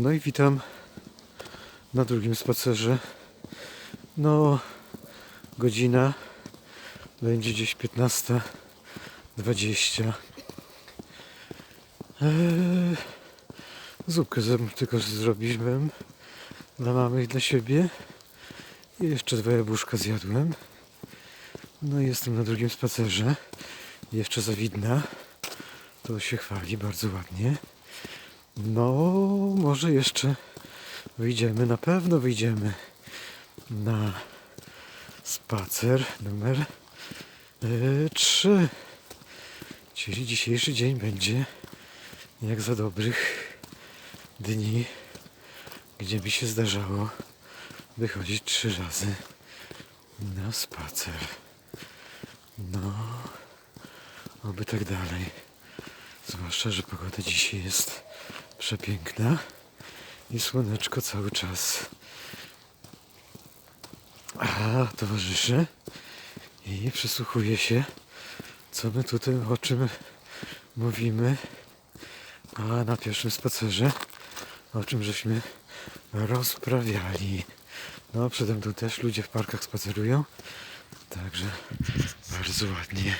No i witam na drugim spacerze. No, godzina będzie gdzieś 15.20. Eee, zupkę tylko zrobiłem dla mamy i dla siebie. I jeszcze dwa jabłuszka zjadłem. No i jestem na drugim spacerze. Jeszcze zawidna. To się chwali bardzo ładnie. No, może jeszcze wyjdziemy, na pewno wyjdziemy na spacer numer 3. Czyli dzisiejszy dzień będzie jak za dobrych dni, gdzie mi się zdarzało wychodzić trzy razy na spacer. No, oby tak dalej. Zwłaszcza, że pogoda dzisiaj jest przepiękna i słoneczko cały czas a, towarzyszy i przysłuchuje się, co my tutaj, o czym mówimy, a na pierwszym spacerze, o czym żeśmy rozprawiali. No, przede mną też ludzie w parkach spacerują, także bardzo ładnie.